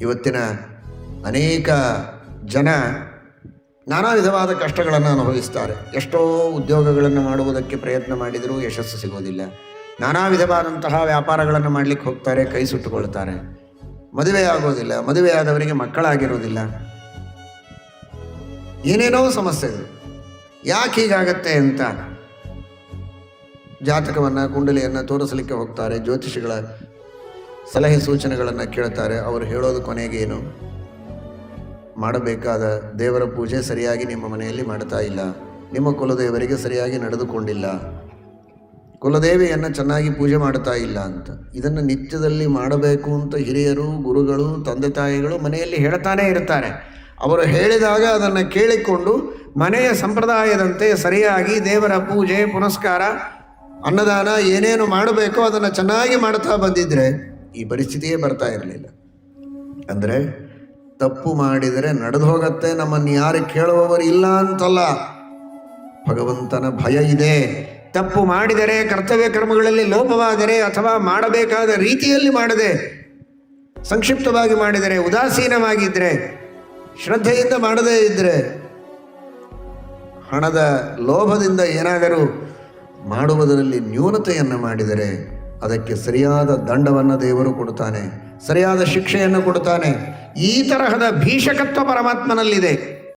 ಇವತ್ತಿನ ಅನೇಕ ಜನ ನಾನಾ ವಿಧವಾದ ಕಷ್ಟಗಳನ್ನು ಅನುಭವಿಸ್ತಾರೆ. ಎಷ್ಟೋ ಉದ್ಯೋಗಗಳನ್ನು ಮಾಡುವುದಕ್ಕೆ ಪ್ರಯತ್ನ ಮಾಡಿದರೂ ಯಶಸ್ಸು ಸಿಗೋದಿಲ್ಲ. ನಾನಾ ವಿಧವಾದಂತಹ ವ್ಯಾಪಾರಗಳನ್ನು ಮಾಡಲಿಕ್ಕೆ ಹೋಗ್ತಾರೆ, ಕೈ ಸುಟ್ಟುಕೊಳ್ತಾರೆ. ಮದುವೆ ಆಗೋದಿಲ್ಲ ಮದುವೆಯಾದವರಿಗೆ ಮಕ್ಕಳಾಗಿರೋದಿಲ್ಲ. ಏನೇನೋ ಸಮಸ್ಯೆಗಳು ಯಾಕೆ ಹೀಗಾಗತ್ತೆ ಅಂತ ಜಾತಕವನ್ನು, ಕುಂಡಲಿಯನ್ನು ತೋರಿಸಲಿಕ್ಕೆ ಹೋಗ್ತಾರೆ, ಜ್ಯೋತಿಷಿಗಳ ಸಲಹೆ ಸೂಚನೆಗಳನ್ನು ಕೇಳ್ತಾರೆ. ಅವರು ಹೇಳೋದು ಕೊನೆಗೇನು ಮಾಡಬೇಕಾದ ದೇವರ ಪೂಜೆ ಸರಿಯಾಗಿ ನಿಮ್ಮ ಮನೆಯಲ್ಲಿ ಮಾಡ್ತಾ ಇಲ್ಲ. ನಿಮ್ಮ ಕುಲದೇವರಿಗೆ ಸರಿಯಾಗಿ ನಡೆದುಕೊಂಡಿಲ್ಲ. ಕುಲದೇವಿಯನ್ನು ಚೆನ್ನಾಗಿ ಪೂಜೆ ಮಾಡ್ತಾ ಇಲ್ಲ ಅಂತ. ಇದನ್ನು ನಿತ್ಯದಲ್ಲಿ ಮಾಡಬೇಕು ಅಂತ ಹಿರಿಯರು, ಗುರುಗಳು, ತಂದೆ ತಾಯಿಗಳು ಮನೆಯಲ್ಲಿ ಹೇಳ್ತಾನೇ ಇರ್ತಾರೆ. ಅವರು ಹೇಳಿದಾಗ ಅದನ್ನು ಕೇಳಿಕೊಂಡು ಮನೆಯ ಸಂಪ್ರದಾಯದಂತೆ ಸರಿಯಾಗಿ ದೇವರ ಪೂಜೆ, ಪುನಸ್ಕಾರ, ಅನ್ನದಾನ ಏನೇನು ಮಾಡಬೇಕೋ ಅದನ್ನು ಚೆನ್ನಾಗಿ ಮಾಡ್ತಾ ಬಂದಿದ್ರೆ ಈ ಪರಿಸ್ಥಿತಿಯೇ ಬರ್ತಾ ಇರಲಿಲ್ಲ. ಅಂದರೆ ತಪ್ಪು ಮಾಡಿದರೆ ನಡೆದು ಹೋಗತ್ತೆ, ನಮ್ಮನ್ನು ಯಾರು ಕೇಳುವವರು ಇಲ್ಲ ಅಂತಲ್ಲ. ಭಗವಂತನ ಭಯ ಇದೆ. ತಪ್ಪು ಮಾಡಿದರೆ, ಕರ್ತವ್ಯ ಕರ್ಮಗಳಲ್ಲಿ ಲೋಪವಾದರೆ ಅಥವಾ ಮಾಡಬೇಕಾದ ರೀತಿಯಲ್ಲಿ ಮಾಡದೆ, ಸಂಕ್ಷಿಪ್ತವಾಗಿ ಮಾಡಿದರೆ ಉದಾಸೀನವಾಗಿದ್ದರೆ ಶ್ರದ್ಧೆಯಿಂದ ಮಾಡದೇ ಇದ್ದರೆ ಹಣದ ಲೋಭದಿಂದ ಏನಾದರೂ ಮಾಡುವುದರಲ್ಲಿ ನ್ಯೂನತೆಯನ್ನು ಮಾಡಿದರೆ ಅದಕ್ಕೆ ಸರಿಯಾದ ದಂಡವನ್ನು ದೇವರು ಕೊಡುತ್ತಾನೆ ಸರಿಯಾದ ಶಿಕ್ಷೆಯನ್ನು ಕೊಡುತ್ತಾನೆ. ಈ ತರಹದ ಭೀಷಕತ್ವ ಪರಮಾತ್ಮನಲ್ಲಿದೆ.